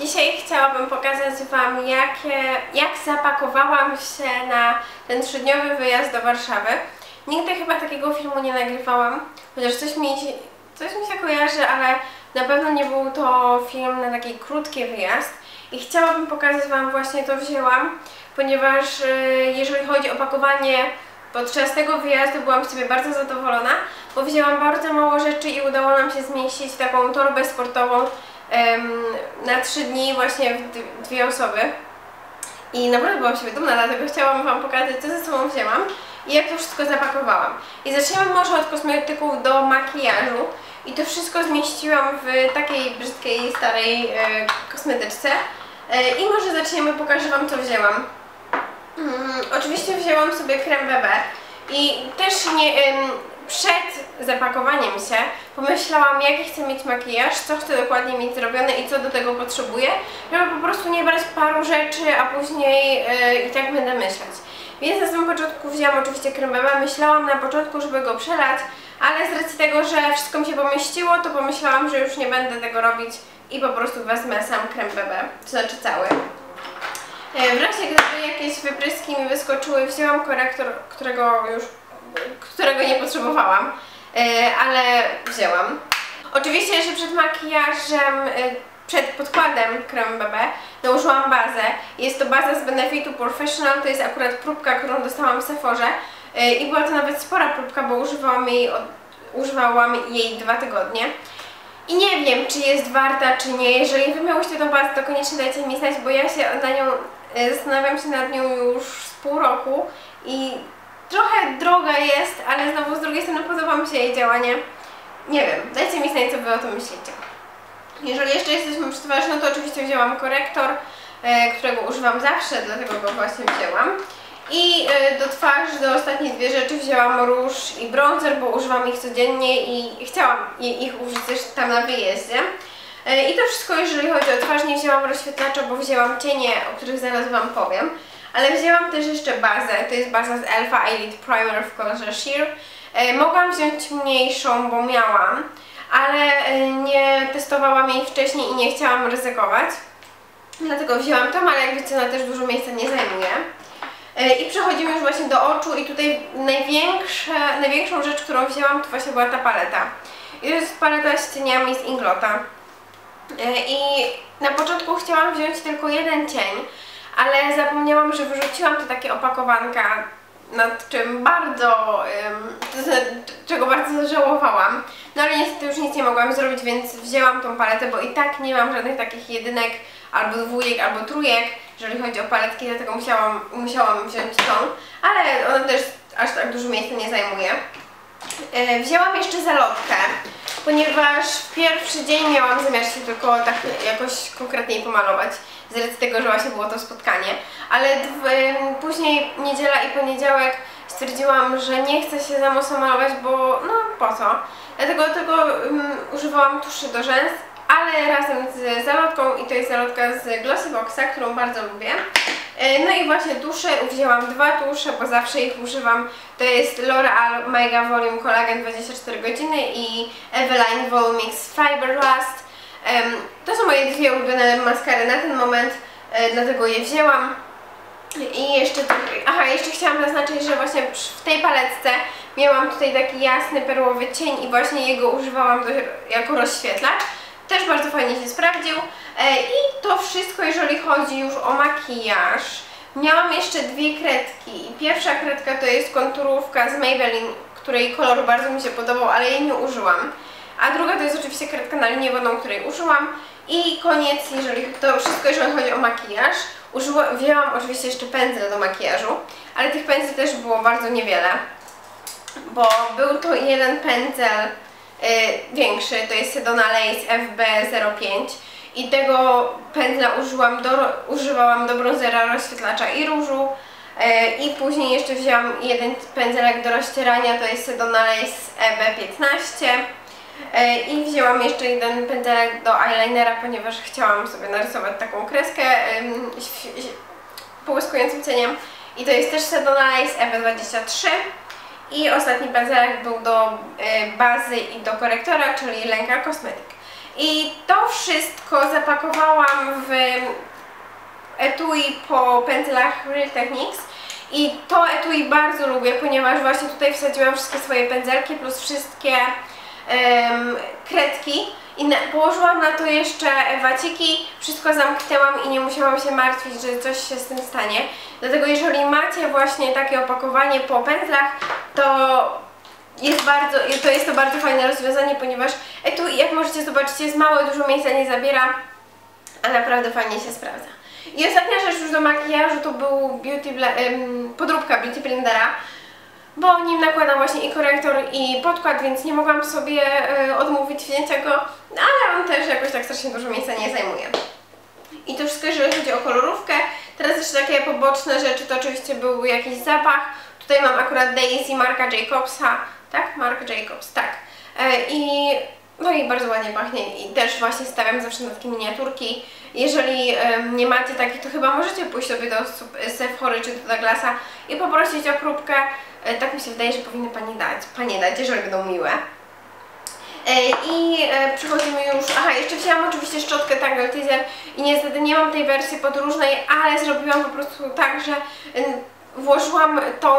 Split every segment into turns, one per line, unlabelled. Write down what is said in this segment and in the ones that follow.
Dzisiaj chciałabym pokazać Wam, jakie, jak zapakowałam się na ten trzydniowy wyjazd do Warszawy. Nigdy chyba takiego filmu nie nagrywałam, chociaż coś mi, coś mi się kojarzy, ale na pewno nie był to film na taki krótki wyjazd. I chciałabym pokazać Wam właśnie to wzięłam, ponieważ y, jeżeli chodzi o pakowanie podczas tego wyjazdu byłam z siebie bardzo zadowolona, bo wzięłam bardzo mało rzeczy i udało nam się zmieścić taką torbę sportową na trzy dni właśnie dwie osoby. I naprawdę byłam siebie dumna, dlatego chciałam Wam pokazać, co ze sobą wzięłam i jak to wszystko zapakowałam. I zaczęłam może od kosmetyków do makijażu i to wszystko zmieściłam w takiej brzydkiej, starej e, kosmetyczce. E, I może zaczniemy, pokażę Wam, co wzięłam. Mm, oczywiście wzięłam sobie krem BB i też nie, przed zapakowaniem się pomyślałam, jaki chcę mieć makijaż, co chcę dokładnie mieć zrobione i co do tego potrzebuję, żeby po prostu nie brać paru rzeczy, a później e, i tak będę myśleć. Więc na samym początku wzięłam oczywiście krem BB, myślałam na początku, żeby go przelać, ale z racji tego, że wszystko mi się pomieściło, to pomyślałam, że już nie będę tego robić i po prostu wezmę sam krem BB, to znaczy cały. E, W razie gdyby jakieś wypryski mi wyskoczyły, wzięłam korektor, którego już, którego nie potrzebowałam, e, ale wzięłam. Oczywiście jeszcze przed makijażem, e, przed podkładem krem BB nałożyłam bazę. Jest to baza z Benefitu Professional, to jest akurat próbka, którą dostałam w Sephorze e, i była to nawet spora próbka, bo używałam jej, od, używałam jej dwa tygodnie. I nie wiem, czy jest warta, czy nie. Jeżeli Wy miałyście tą bazę, to koniecznie dajcie mi znać, bo ja się na nią, zastanawiam się nad nią już z pół roku i trochę droga jest, ale znowu z drugiej strony podoba mi się jej działanie. Nie wiem, dajcie mi znać, co Wy o tym myślicie. Jeżeli jeszcze jesteśmy przy twarzy, no to oczywiście wzięłam korektor, e, którego używam zawsze, dlatego go właśnie wzięłam. I e, do twarzy, do ostatniej dwie rzeczy wzięłam róż i bronzer, bo używam ich codziennie i chciałam ich użyć też tam na wyjeździe. E, I to wszystko, jeżeli chodzi o twarz, nie wzięłam rozświetlacza, bo wzięłam cienie, o których zaraz Wam powiem. Ale wzięłam też jeszcze bazę, to jest baza z Elfa Elite Primer w kolorze Sheer. E, Mogłam wziąć mniejszą, bo miałam, ale e, nie testowałam jej wcześniej i nie chciałam ryzykować. Dlatego wzięłam tą, ale jak wiecie, ona też dużo miejsca nie zajmuje. E, I przechodzimy już właśnie do oczu i tutaj największą rzecz, którą wzięłam, to właśnie była ta paleta. I to jest paleta z cieniami z Inglota. I na początku chciałam wziąć tylko jeden cień, ale zapomniałam, że wyrzuciłam to takie opakowanka, nad czym bardzo, czego bardzo żałowałam. No ale niestety już nic nie mogłam zrobić, więc wzięłam tą paletę, bo i tak nie mam żadnych takich jedynek, albo dwójek, albo trójek, jeżeli chodzi o paletki, dlatego musiałam, musiałam wziąć tą, ale ona też aż tak dużo miejsca nie zajmuje. E, Wzięłam jeszcze zalotkę, ponieważ pierwszy dzień miałam zamiar się tylko tak jakoś konkretniej pomalować, z racji tego, że właśnie było to spotkanie, ale później niedziela i poniedziałek stwierdziłam, że nie chcę się za mocno malować, bo no po co. Dlatego tylko um, używałam tuszy do rzęs, ale razem z zalotką i to jest zalotka z Glossyboxa, którą bardzo lubię. E, No i właśnie tusze, wzięłam dwa tusze, bo zawsze ich używam. To jest L'Oreal Mega Volume Collagen 24 godziny i Eveline Volumix Fiberlast. Em, To są moje dwie ulubione maskary na ten moment, e, dlatego je wzięłam. I jeszcze, aha, jeszcze chciałam zaznaczyć, że właśnie w tej paletce miałam tutaj taki jasny perłowy cień i właśnie jego używałam do, jako rozświetlacz. Też bardzo fajnie się sprawdził. E, I to wszystko, jeżeli chodzi już o makijaż. Miałam jeszcze dwie kredki. I Pierwsza kredka to jest konturówka z Maybelline, której kolor bardzo mi się podobał, ale jej nie użyłam. A druga to jest oczywiście kredka na linię wodną, której użyłam. I koniec, jeżeli to wszystko, jeżeli chodzi o makijaż. Użyła, wzięłam oczywiście jeszcze pędzel do makijażu, ale tych pędzli też było bardzo niewiele, bo był to jeden pędzel większy, to jest Sedona Lace FB05 i tego pędzla użyłam do, używałam do bronzera, rozświetlacza i różu y, i później jeszcze wzięłam jeden pędzelek do rozcierania, to jest Sedona Lace EB15 E, I wzięłam jeszcze jeden pędzelek do eyelinera, ponieważ chciałam sobie narysować taką kreskę połyskującym cieniem. I to jest też Sedona Lace EB23. I ostatni pędzelek był do y, bazy i do korektora, czyli Lenka Cosmetic. I to wszystko zapakowałam w etui po pędzlach Real Techniques i to etui bardzo lubię, ponieważ właśnie tutaj wsadziłam wszystkie swoje pędzelki plus wszystkie kredki i na, położyłam na to jeszcze waciki, wszystko zamknęłam i nie musiałam się martwić, że coś się z tym stanie. Dlatego jeżeli macie właśnie takie opakowanie po pędzlach, to jest bardzo, to jest to bardzo fajne rozwiązanie, ponieważ etui, jak możecie zobaczyć, jest małe, dużo miejsca nie zabiera, a naprawdę fajnie się sprawdza. I ostatnia rzecz już do makijażu to był beauty podróbka Beauty Blendera, bo nim nakładam właśnie i korektor i podkład, więc nie mogłam sobie y, odmówić wzięcia go, ale on też jakoś tak strasznie dużo miejsca nie zajmuje. I to wszystko jeżeli chodzi o kolorówkę. Teraz jeszcze takie poboczne rzeczy to oczywiście był jakiś zapach. Tutaj mam akurat Daisy Marka Jacobsa, tak? Mark Jacobs, tak. E, I no i bardzo ładnie pachnie i też właśnie stawiam zawsze na takie miniaturki. Jeżeli nie macie takich, to chyba możecie pójść sobie do Sephory czy do Douglasa i poprosić o próbkę. E, tak mi się wydaje, że powinny Pani dać, Panie dać, jeżeli będą miłe. E, I przechodzimy już, aha jeszcze wzięłam oczywiście szczotkę Tangle Teaser i niestety nie mam tej wersji podróżnej, ale zrobiłam po prostu tak, że włożyłam tą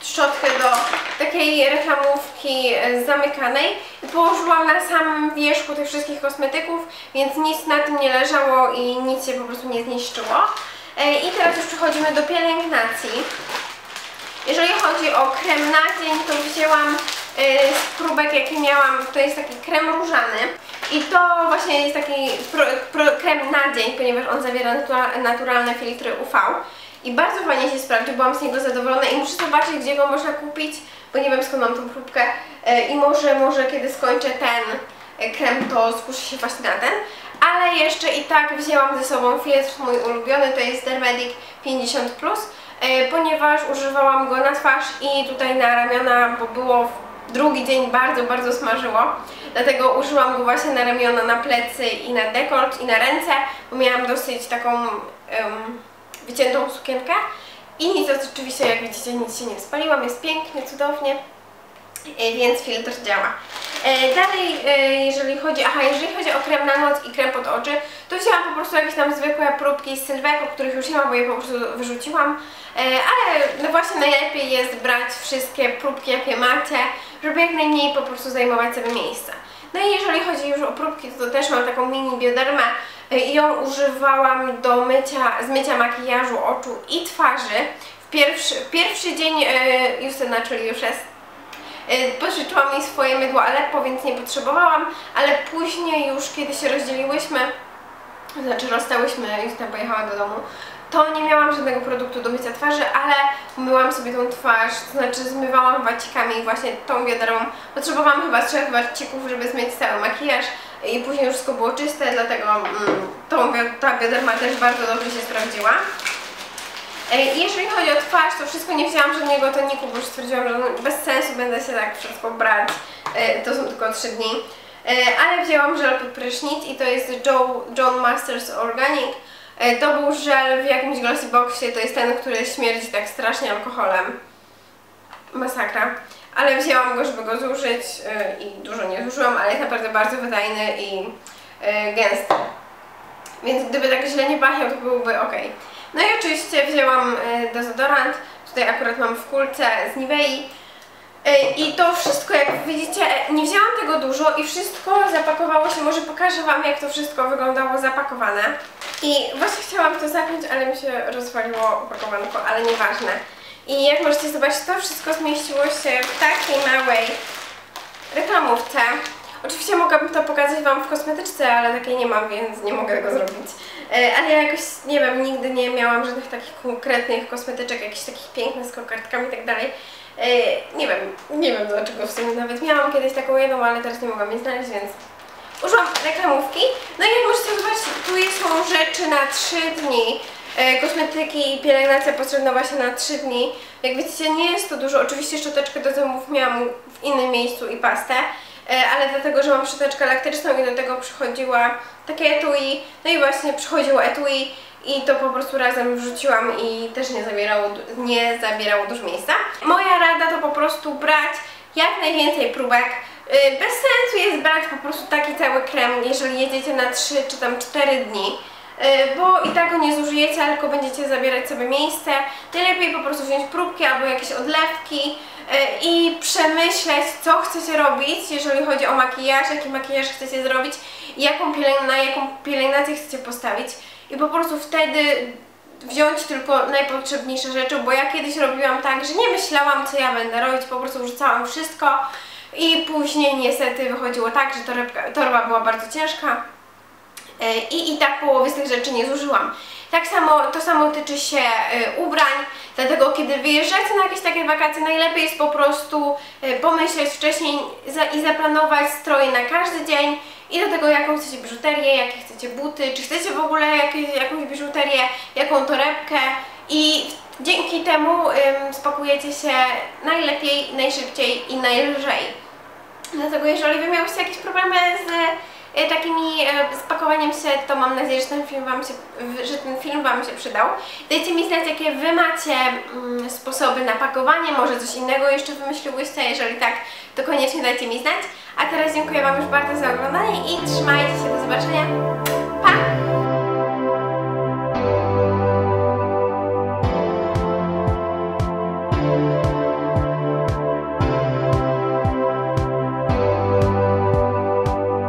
szczotkę do takiej reklamówki e, zamykanej i położyłam na samym wierzchu tych wszystkich kosmetyków, więc nic na tym nie leżało i nic się po prostu nie zniszczyło. E, I teraz już przechodzimy do pielęgnacji. Jeżeli chodzi o krem na dzień, to wzięłam e, z próbek, jakie miałam, to jest taki krem różany. I to właśnie jest taki pro, pro, krem na dzień, ponieważ on zawiera naturalne filtry UV i bardzo fajnie się sprawdził, byłam z niego zadowolona i muszę zobaczyć, gdzie go można kupić, bo nie wiem skąd mam tą próbkę e, i może, może kiedy skończę ten e, krem, to skuszę się właśnie na ten. Ale jeszcze i tak wzięłam ze sobą filtr mój ulubiony, to jest Dermedic 50+, e, ponieważ używałam go na twarz i tutaj na ramiona, bo było drugi dzień bardzo, bardzo smażyło. Dlatego użyłam go właśnie na ramiona, na plecy i na dekolt i na ręce, bo miałam dosyć taką... Um, wyciętą sukienkę i nic oczywiście jak widzicie nic się nie spaliłam, jest pięknie, cudownie e, więc filtr działa. E, dalej, e, jeżeli chodzi, aha, jeżeli chodzi o krem na noc i krem pod oczy, to wzięłam po prostu jakieś tam zwykłe próbki z Sylweko, których już nie mam, bo je po prostu wyrzuciłam, ale no właśnie najlepiej jest brać wszystkie próbki, jakie macie, żeby jak najmniej po prostu zajmować sobie miejsca. No i jeżeli chodzi już o próbki, to, też mam taką mini biodermę, i ją używałam do mycia, zmycia makijażu oczu i twarzy. W pierwszy, pierwszy dzień e, Justyna, czyli już jest, e, pożyczyłam jej swoje mydło Aleppo, więc nie potrzebowałam, ale później już kiedy się rozdzieliłyśmy, znaczy rozstałyśmy, Justyna pojechała do domu, to nie miałam żadnego produktu do mycia twarzy, ale myłam sobie tą twarz, to znaczy zmywałam wacikami i właśnie tą wiaderą potrzebowałam chyba trzech wacików, żeby zmyć cały makijaż i później już wszystko było czyste, dlatego mm, tą, ta wiaderma też bardzo dobrze się sprawdziła. E, jeżeli chodzi o twarz, to wszystko nie wzięłam żadnego toniku, bo już stwierdziłam, że bez sensu będę się tak wszystko brać. E, to są tylko 3 dni. E, ale wzięłam żel pod prysznic i to jest Joe, John Masters Organic. To był żel w jakimś glossy boxie, to jest ten, który śmierdzi tak strasznie alkoholem. Masakra ale wzięłam go, żeby go zużyć i dużo nie zużyłam, ale jest naprawdę bardzo wydajny i gęsty. Więc gdyby tak źle nie pachniał, to byłby ok. No i oczywiście wzięłam y, dezodorant, tutaj akurat mam w kulce z Nivei. I to wszystko, jak widzicie, nie wzięłam tego dużo i wszystko zapakowało się, może pokażę Wam, jak to wszystko wyglądało zapakowane. I właśnie chciałam to zapiąć, ale mi się rozwaliło opakowanko, ale nieważne. I jak możecie zobaczyć, to wszystko zmieściło się w takiej małej reklamówce. Oczywiście mogłabym to pokazać Wam w kosmetyczce, ale takiej nie mam, więc nie mogę tego zrobić. E, ale ja jakoś, nie wiem, nigdy nie miałam żadnych takich konkretnych kosmetyczek, jakichś takich pięknych z kokardkami i tak dalej. E, nie wiem, nie wiem dlaczego w sumie nawet miałam kiedyś taką jedną, ale teraz nie mogłam jej znaleźć, więc użyłam reklamówki. No i jak możecie zobaczyć, tu są rzeczy na 3 dni. E, kosmetyki i pielęgnacja potrzebna właśnie na 3 dni. Jak widzicie nie jest to dużo, oczywiście szczoteczkę do zębów miałam w innym miejscu i pastę, ale dlatego, że mam szczoteczkę elektryczną i do tego przychodziła takie etui, no i właśnie przychodziło etui i to po prostu razem wrzuciłam i też nie zabierało, nie zabierało dużo miejsca. Moja rada to po prostu brać jak najwięcej próbek, Y, Bez sensu jest brać po prostu taki cały krem, jeżeli jedziecie na 3 czy tam 4 dni, y, bo i tak go nie zużyjecie, tylko będziecie zabierać sobie miejsce. Najlepiej po prostu wziąć próbki albo jakieś odlewki i przemyśleć, co chcecie robić, jeżeli chodzi o makijaż, jaki makijaż chcecie zrobić jaką na jaką pielęgnację chcecie postawić. I po prostu wtedy wziąć tylko najpotrzebniejsze rzeczy, bo ja kiedyś robiłam tak, że nie myślałam, co ja będę robić, po prostu wrzucałam wszystko i później niestety wychodziło tak, że torebka, torba była bardzo ciężka e, i i tak połowy z tych rzeczy nie zużyłam. Tak samo, to samo tyczy się e, ubrań, dlatego kiedy wyjeżdżacie na jakieś takie wakacje, najlepiej jest po prostu e, pomyśleć wcześniej i zaplanować stroje na każdy dzień i do tego jaką chcecie biżuterię, jakie chcecie buty, czy chcecie w ogóle jakieś, jakąś biżuterię, jaką torebkę i dzięki temu spakujecie się najlepiej, najszybciej i najlżej. Dlatego jeżeli Wy miałyście jakieś problemy z takimi e, spakowaniem się, to mam nadzieję, że ten film Wam się, że ten film Wam się przydał. Dajcie mi znać, jakie Wy macie mm, sposoby na pakowanie, może coś innego jeszcze wymyśliłyście, jeżeli tak, to koniecznie dajcie mi znać. A teraz dziękuję Wam już bardzo za oglądanie i trzymajcie się, do zobaczenia.